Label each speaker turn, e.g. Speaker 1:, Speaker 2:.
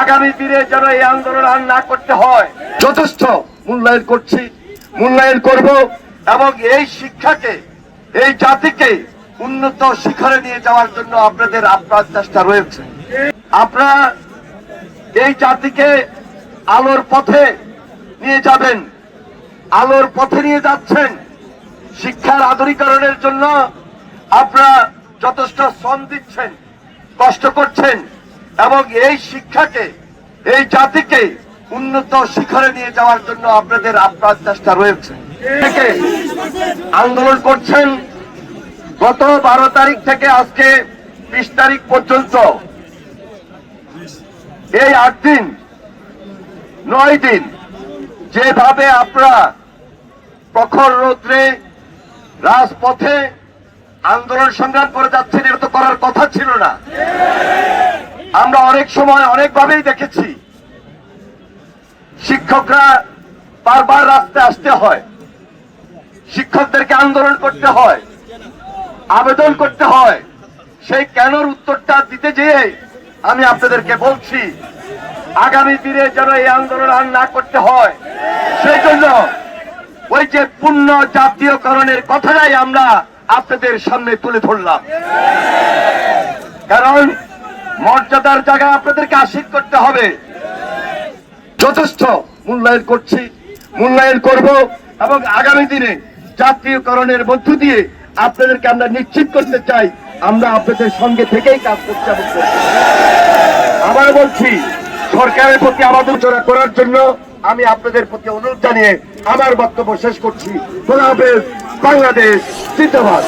Speaker 1: আগামী দিনে যেন এই আন্দোলন আর না করতে হয়। যথেষ্ট মূল্যায়ন করছি, মূল্যায়ন করব এবং এই শিক্ষাকে, এই জাতিকে উন্নত শিখরে নিয়ে যাওয়ার জন্য আপনাদের আপ্রাণ চেষ্টা রয়েছে। আপনারা এই জাতিকে আলোর পথে নিয়ে যাবেন, আলোর পথে নিয়ে যাচ্ছেন। শিক্ষার আধুনিকরণের জন্য আপনারা যথেষ্ট শ্রম দিচ্ছেন, কষ্ট করছেন। এবং এই শিক্ষাকে, এই জাতিকে উন্নত শিখরে নিয়ে যাওয়ার জন্য আপনাদের আপ্রাণ চেষ্টা রয়েছে। আন্দোলন করছেন। গত বারো তারিখ থেকে আজকে বিশ তারিখ পর্যন্ত এই আট দিন, নয় দিন যেভাবে আপনারা প্রখর রৌদ্রে রাজপথে আন্দোলন সংগ্রাম করে যাচ্ছেন, এটা তো করার কথা ছিল না। আমরা অনেক সময় অনেকভাবেই দেখেছি। শিক্ষকরা বারবার রাস্তায় আসতে হয়। শিক্ষকদেরকে আন্দোলন করতে হয়। আবেদন করতে হয়। সেই কেনর উত্তরটা দিতে যেয়ে আমি আপনাদেরকে বলছি, আগামী দিনে যেন এই আন্দোলন আর না করতে হয়। সেই জন্য ওই যে পূর্ণ জাতীয়করণের কথাটাই আমরা আপনাদের সামনে তুলে ধরলাম। কারণ মর্যাদার জায়গায় আপনাদেরকে আশীর্বাদ করতে হবে। যথেষ্ট মূল্যায়ন করছি, মূল্যায়ন করব এবং আগামী দিনে জাতীয়করণের মধ্য দিয়ে আপনাদেরকে আমরা নিশ্চিত করতে চাই, আমরা আপনাদের সঙ্গে থেকেই কাজ করতে হবে আবার বলছি, সরকারের প্রতি আমাদের চোরা করার জন্য আমি আপনাদের প্রতি অনুরোধ জানিয়ে আমার বক্তব্য শেষ করছি। বাংলাদেশ, জিন্দাবাদ।